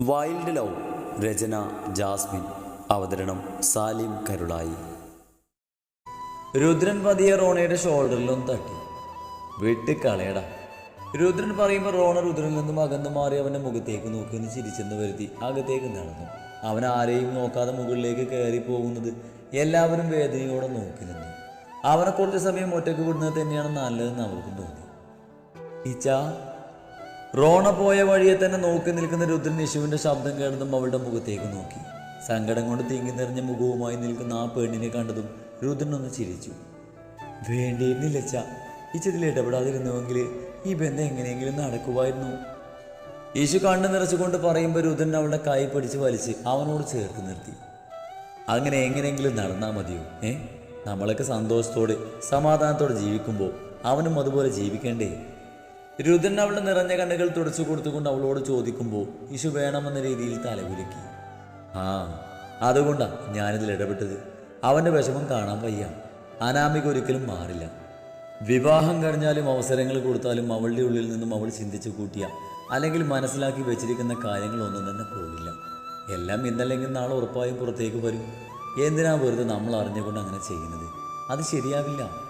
Wild love രചന Jasmine അവതരണം സാലിം കരുളായി. രുദ്രൻ പതിയെ റോണയുടെ ഷോൾഡറിലൊന്ന് തട്ടി. വിട്ട് രുദ്രൻ പറയുമ്പോൾ റോണ രുദ്രനിൽ നിന്നും അകന്നു മാറി അവന്റെ മുഖത്തേക്ക് നോക്കിയെന്ന് ചിരിച്ചെന്ന് വരുത്തി അകത്തേക്ക് നടന്നു. അവൻ ആരെയും നോക്കാതെ മുകളിലേക്ക് കയറി പോകുന്നത് എല്ലാവരും വേദനയോടെ നോക്കി നിന്നു. അവനെ കുറച്ച് സമയം ഒറ്റയ്ക്ക് വിടുന്നത് തന്നെയാണ് നല്ലതെന്ന് അവർക്കും തോന്നി. ഇച്ചാ റോണ പോയ വഴിയെ തന്നെ നോക്കി നിൽക്കുന്ന രുദ്രൻ യേശുവിന്റെ ശബ്ദം കേട്ടതും അവളുടെ മുഖത്തേക്ക് നോക്കി. സങ്കടം കൊണ്ട് തിങ്ങി നിറഞ്ഞ മുഖവുമായി നിൽക്കുന്ന ആ പെണ്ണിനെ കണ്ടതും രുദ്രൻ ഒന്ന് ചിരിച്ചു. വേണ്ടിയിരുന്നില്ലച്ച ഇച്ചതിൽ ഇടപെടാതിരുന്നുവെങ്കിൽ ഈ ബന്ധം എങ്ങനെയെങ്കിലും നടക്കുമായിരുന്നു യേശു കണ്ണു നിറച്ചുകൊണ്ട് പറയുമ്പോൾ രുദ്രൻ അവളുടെ കൈ പിടിച്ച് വലിച്ച് അവനോട് ചേർത്ത് നിർത്തി. അങ്ങനെ എങ്ങനെയെങ്കിലും നടന്നാൽ മതിയോ? ഏ? നമ്മളൊക്കെ സന്തോഷത്തോടെ സമാധാനത്തോടെ ജീവിക്കുമ്പോൾ അവനും അതുപോലെ ജീവിക്കണ്ടേ? രുദ്രൻ അവളുടെ നിറഞ്ഞ കണ്ണുകൾ തുടച്ചു കൊടുത്തുകൊണ്ട് അവളോട് ചോദിക്കുമ്പോൾ ഇശു വേണമെന്ന രീതിയിൽ തലകുലുക്കി. ആ അതുകൊണ്ടാ ഞാനിതിൽ ഇടപെട്ടത്. അവന്റെ വിഷമം കാണാൻ വയ്യ. അനാമിക ഒരിക്കലും മാറില്ല. വിവാഹം കഴിഞ്ഞാലും അവസരങ്ങൾ കൊടുത്താലും അവളുടെ ഉള്ളിൽ നിന്നും അവൾ ചിന്തിച്ചു കൂട്ടിയ അല്ലെങ്കിൽ മനസ്സിലാക്കി വെച്ചിരിക്കുന്ന കാര്യങ്ങളൊന്നും തന്നെ പോകില്ല. എല്ലാം ഇന്നല്ലെങ്കിൽ നാളെ ഉറപ്പായും പുറത്തേക്ക് വരും. എന്തിനാ വെറുതെ നമ്മൾ അറിഞ്ഞുകൊണ്ട് അങ്ങനെ ചെയ്യുന്നത്? അത് ശരിയാവില്ല.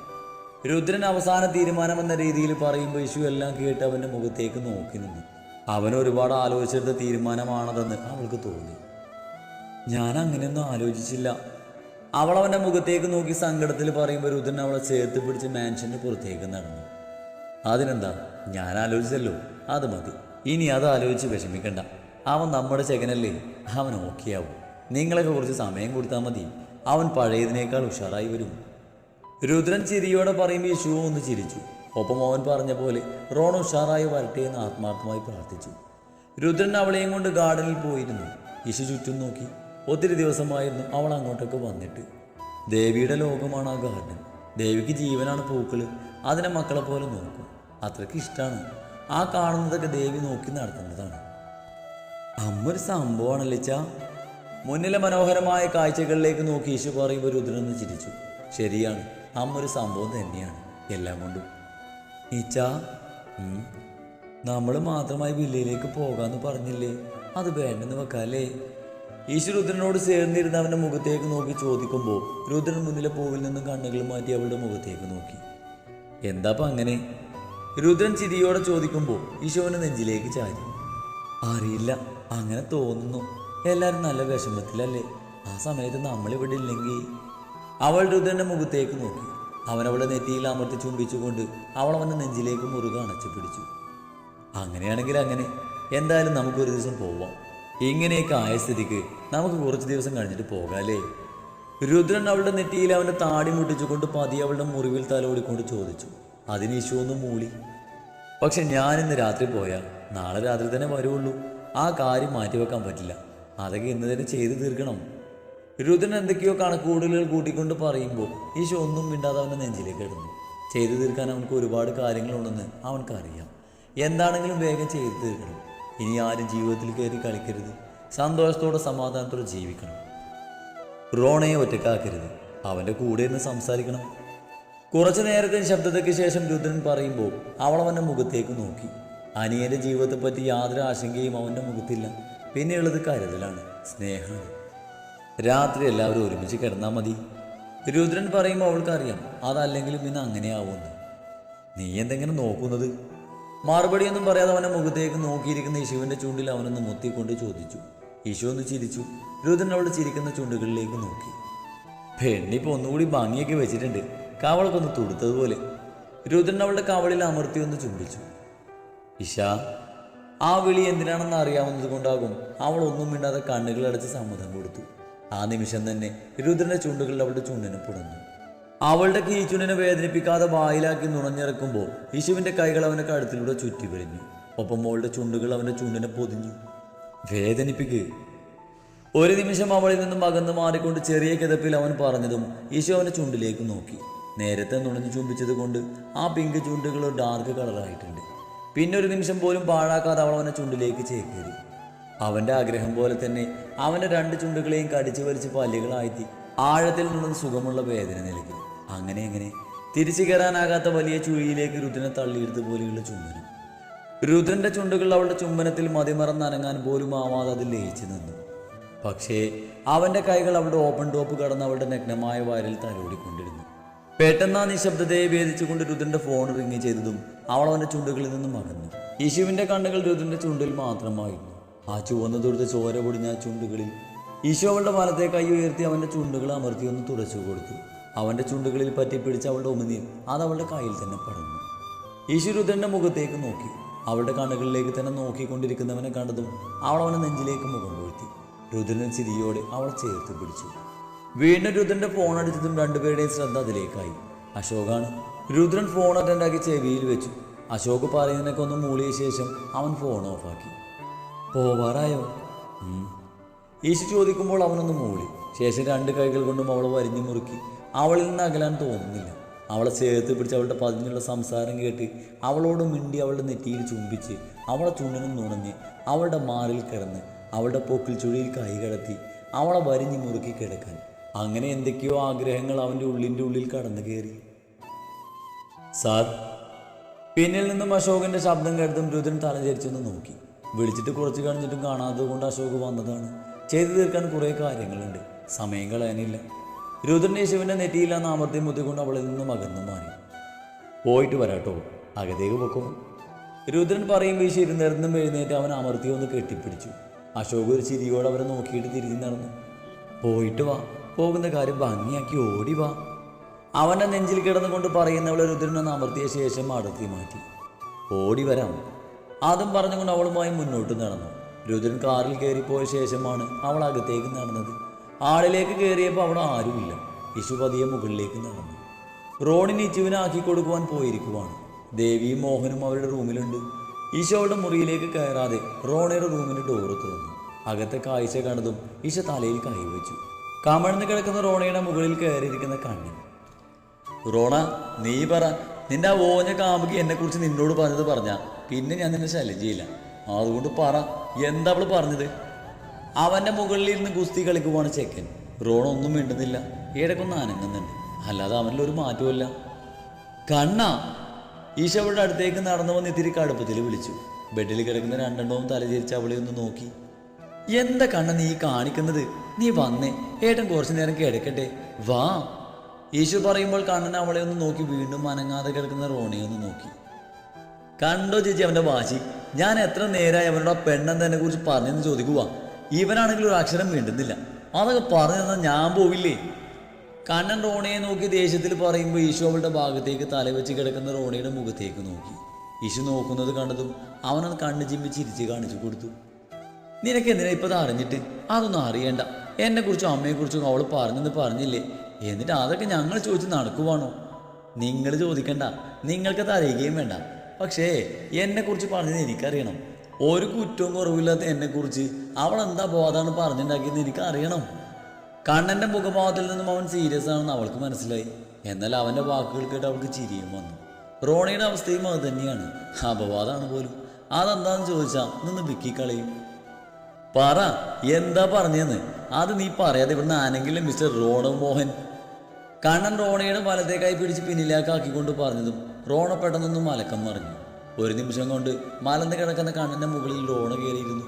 രുദ്രൻ അവസാന തീരുമാനമെന്ന രീതിയിൽ പറയുമ്പോൾ യേശു എല്ലാം കേട്ട് അവന്റെ മുഖത്തേക്ക് നോക്കി നിന്നു. അവൻ ഒരുപാട് ആലോചിച്ചെടുത്ത തീരുമാനമാണതെന്ന് അവൾക്ക് തോന്നി. ഞാൻ അങ്ങനെയൊന്നും ആലോചിച്ചില്ല. അവൾ അവന്റെ മുഖത്തേക്ക് നോക്കി സങ്കടത്തിൽ പറയുമ്പോൾ രുദ്രൻ അവളെ ചേർത്ത് പിടിച്ച് മാൻഷന്റെ പുറത്തേക്ക് നടന്നു. അതിനെന്താ? ഞാൻ ആലോചിച്ചല്ലോ. അത് മതി. ഇനി അത് ആലോചിച്ച് വിഷമിക്കണ്ട. അവൻ നമ്മുടെ ചെകനല്ലേ? അവൻ ഓക്കെ ആവും നിങ്ങളൊക്കെ കുറച്ച് സമയം കൊടുത്താൽ മതി. അവൻ പഴയതിനേക്കാൾ ഉഷാറായി വരും. രുദ്രൻ ചിരിയോടെ പറയുമ്പോൾ യേശു ഒന്ന് ചിരിച്ചു. ഒപ്പം അവൻ പറഞ്ഞ പോലെ റോൺ ഉഷാറായി വരട്ടെ എന്ന് ആത്മാർത്ഥമായി പ്രാർത്ഥിച്ചു. രുദ്രൻ അവളെയും കൊണ്ട് ഗാർഡനിൽ പോയിരുന്നു. യേശു ചുറ്റും നോക്കി. ഒത്തിരി ദിവസമായിരുന്നു അവൾ അങ്ങോട്ടൊക്കെ വന്നിട്ട്. ദേവിയുടെ ലോകമാണ് ആ ഗാർഡൻ. ദേവിക്ക് ജീവനാണ് പൂക്കൾ അതിനെ മക്കളെ പോലെ നോക്കും. അത്രയ്ക്ക് ഇഷ്ടമാണ് ആ കാണുന്നതൊക്കെ ദേവി നോക്കി നടത്തുന്നതാണ്. അമ്മ ഒരു സംഭവമാണല്ലേ ചാ മുന്നിലെ മനോഹരമായ കാഴ്ചകളിലേക്ക് നോക്കി യേശു പറയുമ്പോൾ രുദ്രൻ ചിരിച്ചു. ശരിയാണ്. അമ്മ ഒരു സംഭവം തന്നെയാണ് എല്ലാം കൊണ്ടും. ഈച്ച നമ്മൾ മാത്രമായി വില്ലയിലേക്ക് പോകാന്ന് പറഞ്ഞില്ലേ? അത് വേണ്ടെന്ന് വെക്കാല്ലേ? ഈശു രുദ്രനോട് ചേർന്നിരുന്ന് അവന്റെ മുഖത്തേക്ക് നോക്കി ചോദിക്കുമ്പോൾ രുദ്രൻ മുന്നിലെ പൂവിൽ നിന്നും കണ്ണുകൾ മാറ്റി അവളുടെ മുഖത്തേക്ക് നോക്കി. എന്താപ്പം അങ്ങനെ? രുദ്രൻ ചിരിയോടെ ചോദിക്കുമ്പോൾ ഈശോവന് നെഞ്ചിലേക്ക് ചാരി അറിയില്ല അങ്ങനെ തോന്നുന്നു. എല്ലാവരും നല്ല വിഷമത്തിലല്ലേ? ആ സമയത്ത് നമ്മളിവിടെ ഇല്ലെങ്കിൽ അവൾ രുദ്രന്റെ മുഖത്തേക്ക് നോക്കി. അവൻ അവളെ നെറ്റിയിൽ അമർത്തി ചുംബിച്ചുകൊണ്ട് അവൾ അവന്റെ നെഞ്ചിലേക്ക് മുറുകെ അണച്ചു പിടിച്ചു. അങ്ങനെയാണെങ്കിൽ അങ്ങനെ. എന്തായാലും നമുക്കൊരു ദിവസം പോവാം. ഇങ്ങനെയൊക്കെ ആയ സ്ഥിതിക്ക് നമുക്ക് കുറച്ച് ദിവസം കഴിഞ്ഞിട്ട് പോകാല്ലേ? രുദ്രൻ അവളുടെ നെറ്റിയിൽ അവന്റെ താടി മുട്ടിച്ചുകൊണ്ട് പതിയെ അവളുടെ മുറിവിൽ തലോടിക്കൊണ്ട് ചോദിച്ചു. അതിന് ഇശുവൊന്ന് മൂളി. പക്ഷെ ഞാൻ ഇന്ന് രാത്രി പോയാൽ നാളെ രാത്രി തന്നെ വരുള്ളൂ. ആ കാര്യം മാറ്റിവെക്കാൻ പറ്റില്ല. അതൊക്കെ ഇന്ന് തന്നെ ചെയ്തു തീർക്കണം. രുദ്രൻ എന്തൊക്കെയോ കണക്കുകൂടലുകൾ കൂട്ടിക്കൊണ്ട് പറയുമ്പോൾ ഈശോ ഒന്നും മിണ്ടാതെ അവന്റെ നെഞ്ചിലേക്ക് ഇടുന്നു. ചെയ്തു തീർക്കാൻ അവനക്ക് ഒരുപാട് കാര്യങ്ങളുണ്ടെന്ന് അവൻക്കറിയാം. എന്താണെങ്കിലും വേഗം ചെയ്തു തീർക്കണം. ഇനി ആരും ജീവിതത്തിൽ കയറി കളിക്കരുത്. സന്തോഷത്തോടെ സമാധാനത്തോടെ ജീവിക്കണം. റോണയെ ഒറ്റക്കാക്കരുത്. അവന്റെ കൂടെ നിന്ന് സംസാരിക്കണം. കുറച്ചു നേരത്തെ ശബ്ദതയ്ക്ക് ശേഷം രുദ്രൻ പറയുമ്പോൾ അവൾ അവന്റെ മുഖത്തേക്ക് നോക്കി. അനിയന്റെ ജീവിതത്തെപ്പറ്റി യാതൊരു ആശങ്കയും അവന്റെ മുഖത്തില്ല. പിന്നെയുള്ളത് കരുതലാണ്. സ്നേഹമാണ്. രാത്രി എല്ലാവരും ഒരുമിച്ച് കിടന്നാൽ മതി. രുദ്രൻ പറയുമ്പോൾ അവൾക്കറിയാം അതല്ലെങ്കിലും ഇന്ന് അങ്ങനെയാവുമെന്ന്. നീ എന്തെങ്കിലും നോക്കുന്നത്? മറുപടിയൊന്നും പറയാതെ അവന്റെ മുഖത്തേക്ക് നോക്കിയിരിക്കുന്ന യേശുവിന്റെ ചൂണ്ടിൽ അവനൊന്ന് മുത്തിക്കൊണ്ട് ചോദിച്ചു. യേശു ഒന്ന് ചിരിച്ചു. രുദ്രൻ അവളുടെ ചിരിക്കുന്ന ചുണ്ടുകളിലേക്ക് നോക്കി. പെണ്ണിപ്പോൾ ഒന്നുകൂടി ഭംഗിയൊക്കെ വെച്ചിട്ടുണ്ട്. കാവളക്കൊന്ന് തുടുത്തതുപോലെ. രുദ്രൻ അവളുടെ കവളിൽ അമർത്തി ഒന്ന് ചുംബിച്ചു. ഇഷ ആ വിളി എന്തിനാണെന്ന് അറിയാവുന്നത് കൊണ്ടാകും അവൾ ഒന്നും മിണ്ടാതെ കണ്ണുകളടച്ച് സമ്മതം കൊടുത്തു. ആ നിമിഷം തന്നെ രുദ്രന്റെ ചുണ്ടുകൾ അവളുടെ ചുണ്ടിന് പുടഞ്ഞു അവളുടെ കീച്ചുണ്ടിനെ വേദനിപ്പിക്കാതെ വായിലാക്കി നുണഞ്ഞിറക്കുമ്പോൾ യേശുവിന്റെ കൈകൾ അവന്റെ കഴുത്തിലൂടെ ചുറ്റി വരിഞ്ഞു. ഒപ്പം അവളുടെ ചുണ്ടുകൾ അവന്റെ ചുണ്ടിനെ പൊതിഞ്ഞു. വേദനിപ്പിക്കുക ഒരു നിമിഷം അവളിൽ നിന്നും അകന്നു മാറിക്കൊണ്ട് ചെറിയ കിതപ്പിൽ അവൻ പറഞ്ഞതും ഈശോ അവന്റെ ചുണ്ടിലേക്ക് നോക്കി. നേരത്തെ നുണഞ്ഞു ചുംബിച്ചത് കൊണ്ട് ആ പിങ്ക് ചുണ്ടുകൾ ഡാർക്ക് കളറായിട്ടുണ്ട് പിന്നെ ഒരു നിമിഷം പോലും പാഴാക്കാതെ അവൾ അവന്റെ ചുണ്ടിലേക്ക് ചേക്കേറി. അവന്റെ ആഗ്രഹം പോലെ തന്നെ അവന്റെ രണ്ട് ചുണ്ടുകളെയും കടിച്ചു വലിച്ച് പല്ലുകളായി ആഴത്തിൽ നിന്നും സുഖമുള്ള വേദന നൽകി അങ്ങനെ എങ്ങനെ? തിരിച്ചു കയറാനാകാത്ത വലിയ ചുഴിയിലേക്ക് രുദ്രനെ തള്ളിയെടുത്ത് പോലെയുള്ള ചുംബനം. രുദ്രന്റെ ചുണ്ടുകൾ അവളുടെ ചുംബനത്തിൽ മതിമറന്ന് അനങ്ങാൻ പോലും ആവാതെ അതിൽ ലയിച്ചു നിന്നു. പക്ഷേ അവന്റെ കൈകൾ അവളുടെ ഓപ്പൺ ടോപ്പ് കടന്ന് അവളുടെ നഗ്നമായ വാരിൽ തലോടിക്കൊണ്ടിരുന്നു. പെട്ടെന്ന് ആ നിശബ്ദതയെ ഭേദിച്ചുകൊണ്ട് രുദ്രന്റെ ഫോൺ റിങ് ചെയ്തതും അവൾ അവന്റെ ചുണ്ടുകളിൽ നിന്നും അകന്നു. യേശുവിന്റെ കണ്ണുകൾ രുദ്രന്റെ ചുണ്ടിൽ മാത്രമായിരുന്നു. ആ ചുവന്ന തൊടുത്ത ചോര പൊടിഞ്ഞ ആ ചുണ്ടുകളിൽ. ഈശോ അവളുടെ വലത്തെ കൈ ഉയർത്തി അവന്റെ ചുണ്ടുകൾ അമർത്തി ഒന്ന് തുടച്ചു കൊടുത്തു. അവന്റെ ചുണ്ടുകളിൽ പറ്റിപ്പിടിച്ച അവളുടെ ഉമിനീർ അത് അവളുടെ കയ്യിൽ തന്നെ പടർന്നു. ഈശോ രുദ്രന്റെ മുഖത്തേക്ക് നോക്കി. അവളുടെ കണ്ണുകളിലേക്ക് തന്നെ നോക്കിക്കൊണ്ടിരിക്കുന്നവനെ കണ്ടതും അവൾ അവനെ നെഞ്ചിലേക്ക് മുഖം വീഴ്ത്തി. രുദ്രൻ ചിരിയോടെ അവൾ ചേർത്ത് പിടിച്ചു. വീണ്ടും രുദ്രന്റെ ഫോൺ അടിച്ചതും രണ്ടുപേരുടെയും ശ്രദ്ധ അതിലേക്കായി. അശോകാണ്. രുദ്രൻ ഫോൺ അറ്റൻഡാക്കി ചെവിയിൽ വെച്ചു. അശോക് പറയുന്നതിനൊക്കെ ഒന്ന് മൂളിയ ശേഷം അവൻ ഫോൺ ഓഫാക്കി. പോവാറായോ. ഈശു ചോദിക്കുമ്പോൾ അവനൊന്ന് മൂളി. ശേഷം രണ്ട് കൈകൾ കൊണ്ടും അവളെ വരിഞ്ഞു മുറുക്കി. അവളിൽ നിന്ന് അകലാൻ തോന്നുന്നില്ല. അവളെ ചേർത്ത് പിടിച്ച് അവളുടെ പതിഞ്ഞുള്ള സംസാരം കേട്ട് അവളോട് മിണ്ടി അവളുടെ നെറ്റിയിൽ ചുംബിച്ച് അവളെ ചുണ്ടിനും നുണഞ്ഞ് അവളുടെ മാറിൽ കിടന്ന് അവളുടെ പൊക്കിൽ ചുഴിയിൽ കൈ കടത്തി അവളെ വരിഞ്ഞു മുറുക്കി കിടക്കാൻ. അങ്ങനെ എന്തൊക്കെയോ ആഗ്രഹങ്ങൾ അവന്റെ ഉള്ളിന്റെ ഉള്ളിൽ കടന്നു കയറി. സാർ പിന്നിൽ നിന്നും അശോകന്റെ ശബ്ദം കേട്ടതും രുദ്രൻ തലചരിച്ചൊന്ന് നോക്കി. വിളിച്ചിട്ട് കുറച്ച് കഴിഞ്ഞിട്ടും കാണാത്തത് കൊണ്ട് അശോക് വന്നതാണ്. ചെയ്തു തീർക്കാൻ കുറേ കാര്യങ്ങളുണ്ട്. സമയം കളയാനില്ല. രുദ്രൻ യേശുവിന്റെ നെറ്റിയില്ല നാമത്തെ മുത്തിക്കൊണ്ട് അവളിൽ നിന്നും അകന്നു മാറി. പോയിട്ട് വരാട്ടോ. അകത്തേക്ക് പൊക്കോ. രുദ്രൻ പറയും വീശി ഇരുന്നിരുന്നും എഴുന്നേറ്റ് അവൻ അമർത്തി ഒന്ന് കെട്ടിപ്പിടിച്ചു. അശോക് ഒരു ചിരിയോടെ അവരെ നോക്കിയിട്ട് തിരിഞ്ഞു നടന്നു. പോയിട്ട് വാ. പോകുന്ന കാര്യം ഭംഗിയാക്കി ഓടി വാ. അവന്റെ നെഞ്ചിൽ കിടന്നുകൊണ്ട് പറയുന്നവളെ രുദ്രനൊന്ന് അമർത്തിയ ശേഷം അടുത്തി മാറ്റി. ഓടി വരാം. അതും പറഞ്ഞുകൊണ്ട് അവളുമായി മുന്നോട്ട് നടന്നു. രുദ്രൻ കാറിൽ കയറിപ്പോയ ശേഷമാണ് അവൾ അകത്തേക്ക് നടന്നത്. ആളിലേക്ക് കയറിയപ്പോൾ അവിടെ ആരുമില്ല. യശു പതിയെ മുകളിലേക്ക് നടന്നു. റോണിന് ഇച്ചുവിനാക്കി കൊടുക്കുവാൻ പോയിരിക്കുവാണ്. ദേവിയും മോഹനും അവരുടെ റൂമിലുണ്ട്. ഈശോ അവളുടെ മുറിയിലേക്ക് കയറാതെ റോണയുടെ റൂമിന് ഡോറ് തുറന്നു. അകത്തെ കാഴ്ച കണ്ടതും ഈശ തലയിൽ കൈവച്ചു കമഴ്ന്ന് കിടക്കുന്ന റോണയുടെ മുകളിൽ കയറിയിരിക്കുന്ന കണ്ണി റോണ നീ പറ നിന്റെ ആ ഓഞ്ഞ കാമുകി എന്നെ കുറിച്ച് നിന്നോട് പറഞ്ഞത് പറഞ്ഞ പിന്നെ ഞാൻ നിന്നെ ശല്യം ചെയ്യില്ല. അതുകൊണ്ട് പറ. എന്താ അവൾ പറഞ്ഞത്? അവന്റെ മുകളിൽ ഇരുന്ന് ഗുസ്തി കളിക്കുവാണ് ചെക്കൻ. റോണൊന്നും മിണ്ടുന്നില്ല. ഇടയ്ക്കൊന്ന് അനങ്ങുന്നുണ്ട്. അല്ലാതെ അവനിൽ ഒരു മാറ്റവുമില്ല. കണ്ണ! ഈശോയുടെ അടുത്തേക്ക് നടന്നു വന്ന് ഇത്തിരി കടുപ്പത്തിൽ വിളിച്ചു. ബെഡിൽ കിടക്കുന്ന രണ്ടെണ്ണവും തലചേരിച്ച് അവളെ ഒന്ന് നോക്കി. എന്താ കണ്ണ നീ കാണിക്കുന്നത്? നീ വന്നേ. ഏട്ടൻ കുറച്ചു നേരം കിടക്കട്ടെ. വാ. ഈശോ പറയുമ്പോൾ കണ്ണൻ അവളെ ഒന്ന് നോക്കി വീണ്ടും അനങ്ങാതെ കിടക്കുന്ന റോണിയെ ഒന്ന് നോക്കി. കണ്ടോ ചേച്ചി അവന്റെ വാശി? ഞാൻ എത്ര നേരമായി അവനോട് ആ പെണ്ണെന്ന് എന്നെ കുറിച്ച് പറഞ്ഞെന്ന് ചോദിക്കുക ഇവനാണെങ്കിൽ ഒരു അക്ഷരം വേണ്ടുന്നില്ല അതൊക്കെ പറഞ്ഞു തന്നാൽ ഞാൻ പോവില്ലേ? കണ്ണൻ റോണിയെ നോക്കി ദേഷ്യത്തിൽ പറയുമ്പോൾ ഈശു അവളുടെ ഭാഗത്തേക്ക് തലവെച്ച് കിടക്കുന്ന റോണിയുടെ മുഖത്തേക്ക് നോക്കി. ഈശു നോക്കുന്നത് കണ്ടതും അവനത് കണ്ണു ചിമ്മി ചിരിച്ച് കാണിച്ചു കൊടുത്തു. നിനക്ക് എന്തിനാ ഇപ്പം അറിഞ്ഞിട്ട്? അതൊന്നും അറിയേണ്ട. എന്നെക്കുറിച്ചും അമ്മയെക്കുറിച്ചും അമ്മയെ കുറിച്ചും അവൾ പറഞ്ഞെന്ന് പറഞ്ഞില്ലേ? എന്നിട്ട് അതൊക്കെ ഞങ്ങൾ ചോദിച്ച് നടക്കുവാണോ? നിങ്ങൾ ചോദിക്കണ്ട. നിങ്ങൾക്കത് അറിയുകയും വേണ്ട. പക്ഷേ എന്നെ കുറിച്ച് പറഞ്ഞത് എനിക്കറിയണം. ഒരു കുറ്റവും കുറവില്ലാത്ത എന്നെ കുറിച്ച് അവൾ എന്താ ബോധമാണ് പറഞ്ഞിട്ടുണ്ടാക്കിയെന്ന് എനിക്കറിയണം. കണ്ണന്റെ മുഖഭാവത്തിൽ നിന്നും അവൻ സീരിയസ് ആണെന്ന് അവൾക്ക് മനസ്സിലായി. എന്നാൽ അവന്റെ വാക്കുകൾ കേട്ട് അവൾക്ക് ചിരിയും വന്നു. റോണിയുടെ അവസ്ഥയും അത് തന്നെയാണ്. അപവാദമാണ് പോലും. അതെന്താന്ന് ചോദിച്ചാ നിന്ന് വിക്കിക്കളയും പറ എന്താ പറഞ്ഞെന്ന്? അത് നീ പറയാതെ ഇവിടുന്ന് ആനെങ്കിലും മിസ്റ്റർ റോണ മോഹൻ? കണ്ണൻ റോണിയുടെ വലത്തേക്കായി പിടിച്ച് പിന്നിലേക്കാക്കിക്കൊണ്ട് പറഞ്ഞതും റോണ പെട്ടെന്നൊന്നും മലക്കം മറിഞ്ഞു. ഒരു നിമിഷം കൊണ്ട് മലന്ന് കിടക്കുന്ന കണ്ണിന്റെ മുകളിൽ റോണ കയറിയിരുന്നു.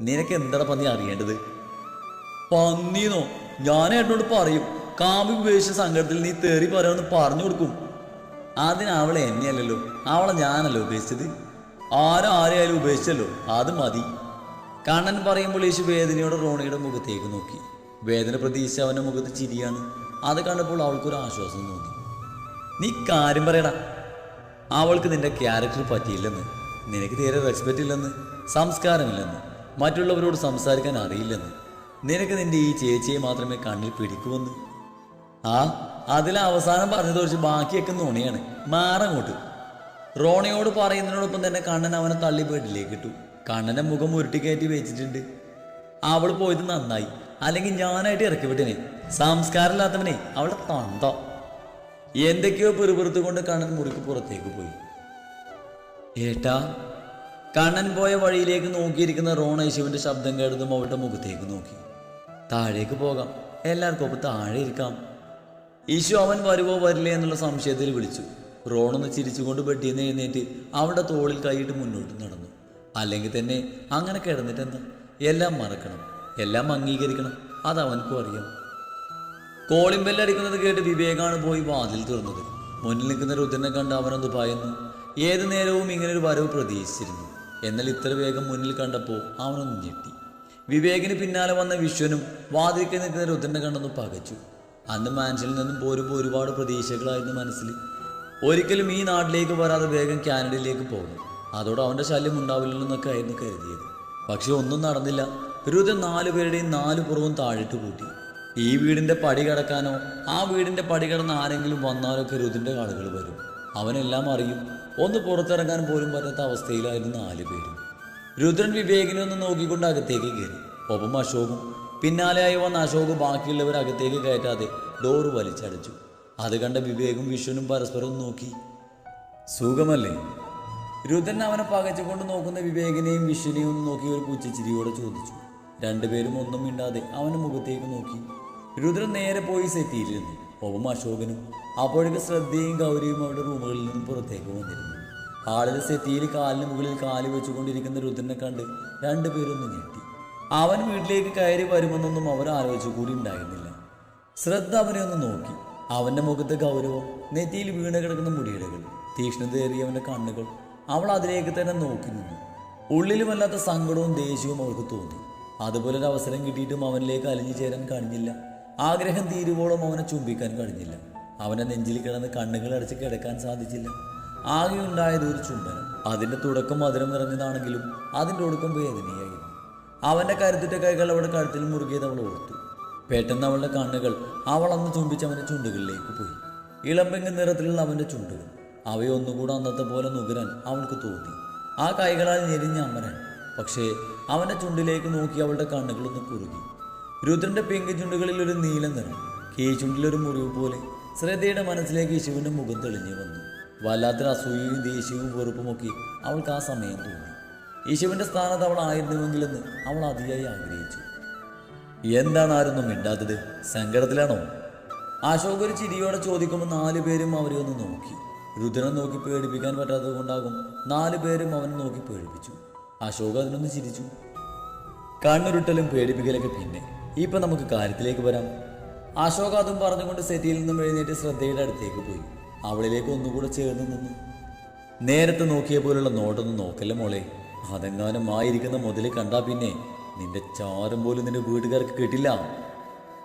നിനക്ക് എന്താണ് പന്നി അറിയേണ്ടത്? പന്നീന്നോ? ഞാൻ എന്നോട് പറയും കാമ്പി ഉപേക്ഷിച്ച സങ്കടത്തിൽ നീ തേറി പറയാമെന്ന് പറഞ്ഞു കൊടുക്കും. അതിന് അവളെ എന്നെയല്ലല്ലോ അവളെ ഞാനല്ലോ ഉപേക്ഷിച്ചത്? ആരും ആരെയായാലും ഉപേക്ഷിച്ചല്ലോ അത് മതി. കണ്ണൻ പറയുമ്പോൾ യേശു വേദനയോടെ റോണിയുടെ മുഖത്തേക്ക് നോക്കി. വേദന പ്രതീക്ഷിച്ച അവന്റെ മുഖത്ത് ചിരിയാണ്. അത് കണ്ടപ്പോൾ അവൾക്കൊരു ആശ്വാസം തോന്നി. നീ കാര്യം പറയടാ. അവൾക്ക് നിന്റെ ക്യാരക്ടർ പറ്റിയില്ലെന്ന്. നിനക്ക് തീരെ റെസ്പെക്റ്റ് ഇല്ലെന്ന്. സംസ്കാരമില്ലെന്ന്. മറ്റുള്ളവരോട് സംസാരിക്കാൻ അറിയില്ലെന്ന്. നിനക്ക് നിന്റെ ഈ ചേച്ചിയെ മാത്രമേ കണ്ണിൽ പിടിക്കുമെന്ന് ആ അതിൽ അവസാനം പറഞ്ഞു തോറിച്ച് ബാക്കിയൊക്കെ നുണയാണ് മാറങ്ങോട്ട് റോണയോട് പറയുന്നതിനോടൊപ്പം തന്നെ കണ്ണൻ അവനെ തള്ളി വീട്ടിലേക്ക് ഇട്ടു. കണ്ണന്റെ മുഖം ഉരുട്ടിക്കയറ്റി വെച്ചിട്ടുണ്ട്. അവൾ പോയത് നന്നായി. അല്ലെങ്കിൽ ഞാനായിട്ട് ഇറക്കി വിട്ടനെ സംസ്കാരമില്ലാത്തവനെ അവളുടെ തന്ത. എന്തൊക്കെയോ പെറുപെറുത്ത് കൊണ്ട് കണ്ണൻ മുറിക്ക് പുറത്തേക്ക് പോയി. ഏട്ടാ കണ്ണൻ പോയ വഴിയിലേക്ക് നോക്കിയിരിക്കുന്ന റോണ യേശുവിന്റെ ശബ്ദം കേട്ടതും അവളുടെ മുഖത്തേക്ക് നോക്കി. താഴേക്ക് പോകാം. എല്ലാവർക്കും ഒപ്പം താഴെ ഇരിക്കാം. ഈശു അവൻ വരുവോ വരില്ലേ എന്നുള്ള സംശയത്തിൽ വിളിച്ചു. റോണൊന്ന് ചിരിച്ചുകൊണ്ട് ബെഡിൽ നിന്ന് എഴുന്നേറ്റ് അവളുടെ തോളിൽ കൈയിട്ട് മുന്നോട്ട് നടന്നു. അല്ലെങ്കിൽ തന്നെ അങ്ങനെ കിടന്നിട്ടെന്താ? എല്ലാം മറക്കണം. എല്ലാം അംഗീകരിക്കണം. അത് അവനക്കും അറിയാം. കോളിംഗ് ബെല്ലടിക്കുന്നത് കേട്ട് വിവേകാണ് പോയി വാതിൽ തുറന്നത്. മുന്നിൽ നിൽക്കുന്ന രുദ്രനെ കണ്ട് അവനൊന്ന് ഭയന്നു ഏതു നേരവും ഇങ്ങനെ ഒരു വരവ് പ്രതീക്ഷിച്ചിരുന്നു. എന്നാൽ ഇത്ര വേഗം മുന്നിൽ കണ്ടപ്പോൾ അവനൊന്ന് ഞെട്ടി. വിവേകിന് പിന്നാലെ വന്ന വിശ്വനും വാതിൽക്ക് നിൽക്കുന്ന രുദ്രനെ കണ്ടൊന്ന് പകച്ചു. അന്ന് മാൻഷനിൽ നിന്നും പോരുമ്പോൾ ഒരുപാട് പ്രതീക്ഷകളായിരുന്നു മനസ്സിൽ. ഒരിക്കലും ഈ നാട്ടിലേക്ക് വരാതെ വേഗം കാനഡയിലേക്ക് പോകും അതോടെ അവന്റെ ശല്യം ഉണ്ടാവില്ലല്ലോ എന്നൊക്കെ ആയിരുന്നു കരുതിയത്. പക്ഷെ ഒന്നും നടന്നില്ല. രുദ്രൻ നാലു പേരുടെയും നാല് പുറവും താഴിട്ട് കൂട്ടി. ഈ വീടിന്റെ പടി കടക്കാനോ ആ വീടിന്റെ പടി കടന്ന് ആരെങ്കിലും വന്നാലൊക്കെ രുതിന്റെ ആളുകൾ വരും. അവനെല്ലാം അറിയും. ഒന്ന് പുറത്തിറങ്ങാൻ പോലും പറ്റാത്ത അവസ്ഥയിലായിരുന്നു നാല് പേരും. രുദ്രൻ വിവേകിനെ ഒന്ന് നോക്കിക്കൊണ്ട് അകത്തേക്ക് കയറി. ഒപ്പം അശോകും. പിന്നാലെയായി വന്ന അശോക് ബാക്കിയുള്ളവർ അകത്തേക്ക് കയറ്റാതെ ഡോറ് വലിച്ചടച്ചു. അത് കണ്ട വിവേകും വിഷ്ണുനും പരസ്പരം നോക്കി. സുഖമല്ലേ? രുദ്രൻ അവനെ പകച്ചുകൊണ്ട് നോക്കുന്ന വിവേകിനെയും വിഷ്ണുനെയും നോക്കി ഒരു പുച്ഛിച്ചിരിയോടെ ചോദിച്ചു. രണ്ടുപേരും ഒന്നും മിണ്ടാതെ അവന്റെ മുഖത്തേക്ക് നോക്കി. രുദ്രൻ നേരെ പോയി സെറ്റിയിലിരുന്നു. ഒപ്പം അശോകനും അപ്പോഴേക്ക് ശ്രദ്ധയും ഗൗരിയും അവരുടെ റൂമുകളിൽ നിന്ന് പുറത്തേക്ക് വന്നിരുന്നു. ഹാളിൽ സെറ്റിയിൽ കാലിന് മുകളിൽ കാൽ വെച്ചുകൊണ്ടിരിക്കുന്ന രുദ്രനെ കണ്ട് രണ്ടുപേരൊന്ന് ഞെട്ടി. അവൻ വീട്ടിലേക്ക് കയറി വരുമെന്നൊന്നും അവർ ആലോചിച്ചു കൂടി ഉണ്ടായിരുന്നില്ല. ശ്രദ്ധ അവനെ ഒന്ന് നോക്കി. അവന്റെ മുഖത്തെ ഗൗരവം നെറ്റിയിൽ വീണ് കിടക്കുന്ന മുടിയിടകൾ തീക്ഷ്ണതയേറിയവന്റെ കണ്ണുകൾ. അവൾ അതിലേക്ക് തന്നെ നോക്കി നിന്നു. ഉള്ളിലുമല്ലാത്ത സങ്കടവും ദേഷ്യവും അവൾക്ക് തോന്നി. അതുപോലെ ഒരു അവസരം കിട്ടിയിട്ടും അവനിലേക്ക് അലിഞ്ഞു ചേരാൻ കഴിഞ്ഞില്ല. ആഗ്രഹം തീരുവോളം അവനെ ചുംബിക്കാൻ കഴിഞ്ഞില്ല. അവനെ നെഞ്ചിൽ കിടന്ന് കണ്ണുകൾ അടച്ച് കിടക്കാൻ സാധിച്ചില്ല. ആകെ ഉണ്ടായത് ഒരു ചുംബനം. അതിന്റെ തുടക്കം മധുരം നിറഞ്ഞതാണെങ്കിലും അതിന്റെ ഒടുക്കം വേദനയായിരുന്നു. അവന്റെ കരുത്തുറ്റ കൈകൾ അവളുടെ കഴുത്തിൽ മുറുകിയത് അവൾ ഓർത്തു. പെട്ടെന്ന് അവളുടെ കണ്ണുകൾ അവൾ അന്ന് ചുംബിച്ച് അവന്റെ ചുണ്ടുകളിലേക്ക് പോയി. ഇളമ്പെങ്കിൽ നിറത്തിലുള്ള അവന്റെ ചുണ്ടുകൾ. അവയൊന്നുകൂടെ അന്നത്തെ പോലെ നുകരാൻ അവൾക്ക് തോന്നി. ആ കൈകളാൽ ഞെരിഞ്ഞ അമരൻ പക്ഷേ അവന്റെ ചുണ്ടിലേക്ക് നോക്കി അവളുടെ കണ്ണുകളൊന്ന് കുറുകി. രുദ്രന്റെ പിങ്ക് ചുണ്ടുകളിൽ ഒരു നീല നിറം കീഴ്ചുണ്ടിലൊരു മുറിവ് പോലെ ശ്രദ്ധയുടെ മനസ്സിലേക്ക് യേശുവിന്റെ മുഖം തെളിഞ്ഞു വന്നു. വല്ലാത്തൊരു അസൂയയും ദേഷ്യവും വെറുപ്പുമൊക്കെ അവൾക്ക് ആ സമയം തോന്നി. യേശുവിന്റെ സ്ഥാനത്ത് അവൾ ആയിരുന്നുവെങ്കിലെന്ന് അവൾ അതിയായി ആഗ്രഹിച്ചു. എന്താണ് ആരൊന്നും മിണ്ടാത്തത്? സങ്കടത്തിലാണോ? അശോക് ഒരു ചിരിയോടെ ചോദിക്കുമ്പോൾ നാലു പേരും അവരെ ഒന്ന് നോക്കി. രുദ്രനെ നോക്കി പേടിപ്പിക്കാൻ പറ്റാത്തത് കൊണ്ടാകും നാലു പേരും അവനെ നോക്കി പേടിപ്പിച്ചു. അശോക് അതിനൊന്ന് ചിരിച്ചു. കണ്ണുരുട്ടലും പേടിപ്പിക്കലൊക്കെ പിന്നെ. ഇപ്പൊ നമുക്ക് കാര്യത്തിലേക്ക് വരാം. അശോക് അതും പറഞ്ഞുകൊണ്ട് സെറ്റിയിൽ നിന്നും എഴുന്നേറ്റ് ശ്രദ്ധയുടെ അടുത്തേക്ക് പോയി. അവളിലേക്ക് ഒന്നുകൂടെ ചേർന്ന് നിന്നു. നേരത്തെ നോക്കിയ പോലുള്ള നോട്ടൊന്നും നോക്കല്ല മോളെ? അതെങ്ങാനും ആയിരിക്കുന്ന മുതൽ കണ്ടാ പിന്നെ. നിന്റെ ചാരം പോലും നിന്റെ വീട്ടുകാർക്ക് കിട്ടില്ല.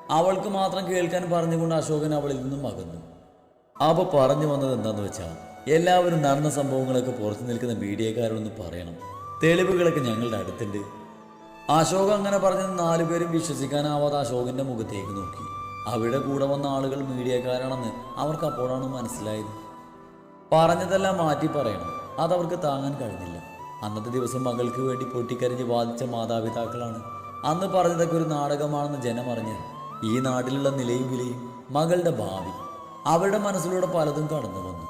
അവൾക്ക് മാത്രം കേൾക്കാൻ പറഞ്ഞുകൊണ്ട് അശോകൻ അവളിൽ നിന്നും അകന്നു. അപ്പൊ പറഞ്ഞു വന്നത് എന്താന്ന് വെച്ചാൽ എല്ലാവരും നടന്ന സംഭവങ്ങളൊക്കെ പുറത്തു നിൽക്കുന്ന മീഡിയക്കാരോടൊന്ന് പറയണം. തെളിവുകളൊക്കെ ഞങ്ങളുടെ അടുത്തുണ്ട്. അശോക് അങ്ങനെ പറഞ്ഞത് നാലുപേരും വിശ്വസിക്കാനാവാതെ അശോകിന്റെ മുഖത്തേക്ക് നോക്കി. അവിടെ കൂടെ വന്ന ആളുകൾ മീഡിയക്കാരാണെന്ന് അവർക്ക് അപ്പോഴാണ് മനസ്സിലായത്. പറഞ്ഞതെല്ലാം മാറ്റി പറയണം. അതവർക്ക് താങ്ങാൻ കഴിഞ്ഞില്ല. അന്നത്തെ ദിവസം മകൾക്ക് വേണ്ടി പൊട്ടിക്കരഞ്ഞ് വാദിച്ച മാതാപിതാക്കളാണ്. അന്ന് പറഞ്ഞതൊക്കെ ഒരു നാടകമാണെന്ന് ജനം ഈ നാട്ടിലുള്ള നിലയും വിലയും മകളുടെ ഭാവി അവരുടെ മനസ്സിലൂടെ പലതും കടന്നു വന്നു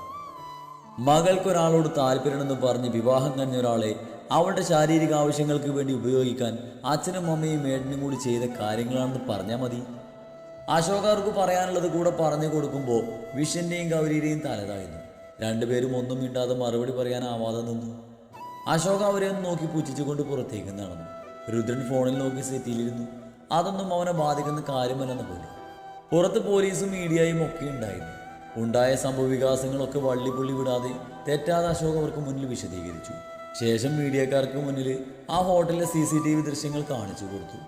മകൾക്കൊരാളോട് താല്പര്യമെന്ന് പറഞ്ഞ് വിവാഹം കഴിഞ്ഞ ഒരാളെ അവളുടെ ശാരീരിക ആവശ്യങ്ങൾക്ക് വേണ്ടി ഉപയോഗിക്കാൻ അച്ഛനും അമ്മയും മേടനും കൂടി ചെയ്ത കാര്യങ്ങളാണെന്ന് പറഞ്ഞാൽ മതി. അശോകാർക്ക് പറയാനുള്ളത് കൂടെ പറഞ്ഞു കൊടുക്കുമ്പോൾ വിഷന്റെയും ഗൗരിയുടെയും തലതായിരുന്നു രണ്ടുപേരും ഒന്നും മിണ്ടാതെ മറുപടി പറയാനാവാതെ നിന്നു. അശോക അവരെ ഒന്ന് നോക്കി പുച്ഛിച്ചുകൊണ്ട് പുറത്തേക്ക് നടന്നു. രുദ്രൻ ഫോണിൽ നോക്കി സെറ്റിയിലിരുന്നു അതൊന്നും അവനെ ബാധിക്കുന്ന കാര്യമല്ലെന്ന് പോലെ പുറത്ത് പോലീസും മീഡിയയും ഒക്കെ ഉണ്ടായിരുന്നു. ഉണ്ടായ സംഭവ വികാസങ്ങളൊക്കെ വള്ളിപ്പുള്ളി വിടാതെ തെറ്റാതെ അശോക് അവർക്ക് മുന്നിൽ വിശദീകരിച്ചു. ശേഷം മീഡിയക്കാർക്ക് മുന്നിൽ ആ ഹോട്ടലിലെ സി സി ടി വി ദൃശ്യങ്ങൾ കാണിച്ചു കൊടുത്തു.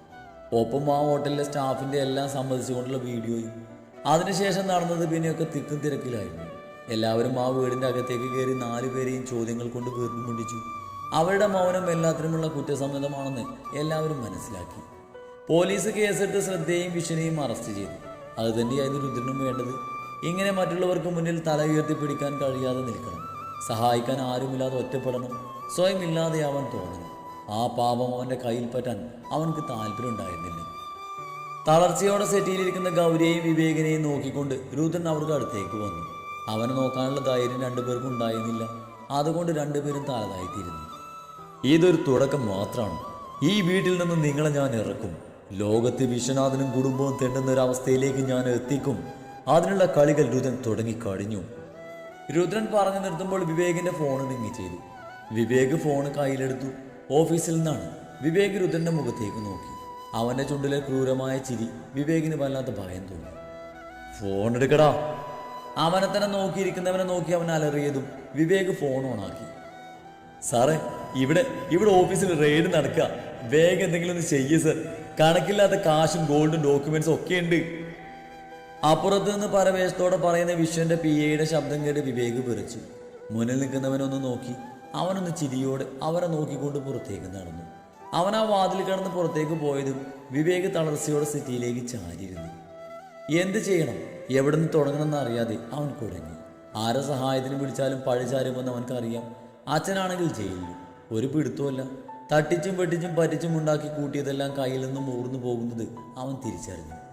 ഒപ്പം ആ ഹോട്ടലിലെ സ്റ്റാഫിന്റെ എല്ലാം സംബന്ധിച്ചുകൊണ്ടുള്ള വീഡിയോയും. അതിനുശേഷം നടന്നത് പിന്നെയൊക്കെ തിക്കും തിരക്കിലായിരുന്നു. എല്ലാവരും ആ വീടിന്റെ അകത്തേക്ക് കയറി നാലു പേരെയും ചോദ്യങ്ങൾ കൊണ്ട് വീർപ്പുമുണ്ടിച്ചു അവരുടെ മൗനം എല്ലാത്തിനുമുള്ള കുറ്റസമ്മതമാണെന്ന് എല്ലാവരും മനസ്സിലാക്കി. പോലീസ് കേസെടുത്ത് ശ്രദ്ധയും വിഷനെയും അറസ്റ്റ് ചെയ്തു. അത് തന്നെയായിരുന്നു രുദ്രനും വേണ്ടത്. ഇങ്ങനെ മറ്റുള്ളവർക്ക് മുന്നിൽ തല ഉയർത്തി പിടിക്കാൻ കഴിയാതെ നിൽക്കണം. സഹായിക്കാൻ ആരുമില്ലാതെ ഒറ്റപ്പെടണം. സ്വയം ഇല്ലാതെയാവാൻ തോന്നുന്നു. ആ പാപം അവന്റെ കയ്യിൽ പറ്റാൻ അവൻക്ക് താല്പര്യമുണ്ടായിരുന്നില്ല. തളർച്ചയോടെ സെറ്റിയിലിരിക്കുന്ന ഗൗരിയെയും വിവേകനെയും നോക്കിക്കൊണ്ട് രുദ്രൻ അവർക്ക് അടുത്തേക്ക് വന്നു. അവനെ നോക്കാനുള്ള ധൈര്യം രണ്ടുപേർക്കും ഉണ്ടായിരുന്നില്ല. അതുകൊണ്ട് രണ്ടുപേരും താഴതായിത്തീരുന്നു ഇതൊരു തുടക്കം മാത്രമാണ്. ഈ വീട്ടിൽ നിന്ന് നിങ്ങളെ ഞാൻ ഇറക്കും. ലോകത്ത് വിശ്വനാഥനും കുടുംബവും തെണ്ടുന്ന ഒരു അവസ്ഥയിലേക്ക് ഞാൻ എത്തിക്കും. അതിനുള്ള കളികൾ രുദ്രൻ തുടങ്ങിക്കഴിഞ്ഞു രുദ്രൻ പറഞ്ഞു നിർത്തുമ്പോൾ വിവേകിന്റെ ഫോൺ റിങ് ചെയ്തു. വിവേക് ഫോൺ കയ്യിലെടുത്തു. ഓഫീസിൽ നിന്നാണ്. വിവേക് രുദ്രന്റെ മുഖത്തേക്ക് നോക്കി. അവന്റെ ചുണ്ടിലെ ക്രൂരമായ ചിരി വിവേകിന് വല്ലാത്ത ഭയം തോന്നി. ഫോൺ എടുക്കടാ. അവനെ തന്നെ നോക്കിയിരിക്കുന്നവനെ നോക്കി അവൻ അലറിയതും വിവേക് ഫോൺ ഓണാക്കി സാറേ ഇവിടെ ഇവിടെ ഓഫീസിൽ റെയ്ഡ് നടക്കുക വേഗം എന്തെങ്കിലും ഒന്ന് ചെയ്യേ സർ കണക്കില്ലാത്ത കാശും ഗോൾഡും ഡോക്യുമെന്റ്സും ഒക്കെ ഉണ്ട്. അപ്പുറത്ത് നിന്ന് പരവേശത്തോടെ പറയുന്ന വിശ്വന്റെ പി എയുടെ ശബ്ദം കേട്ട് വിവേക് വിറച്ചു. മുന്നിൽ നിൽക്കുന്നവനൊന്ന് നോക്കി. അവനൊന്ന് ചിരിയോട് അവരെ നോക്കിക്കൊണ്ട് പുറത്തേക്ക് നടന്നു. അവൻ ആ വാതിൽ കടന്ന് പുറത്തേക്ക് പോയതും വിവേക് തളർച്ചയോടെ സിറ്റിയിലേക്ക് ചാരിയിരുന്നു. എന്ത് ചെയ്യണം? എവിടെ നിന്ന് തുടങ്ങണമെന്ന് അറിയാതെ അവൻ കുഴങ്ങി ആരെ സഹായത്തിന് വിളിച്ചാലും പഴിചാരുമെന്ന് അവൻക്കറിയാം. അച്ഛനാണെങ്കിൽ ജയിലിൽ. ഒരു പിടുത്തമല്ല തട്ടിച്ചും വെട്ടിച്ചും പറ്റിച്ചും ഉണ്ടാക്കി കൂട്ടിയതെല്ലാം കയ്യിൽ നിന്നും ഊർന്നു പോകുന്നത് അവൻ തിരിച്ചറിഞ്ഞു.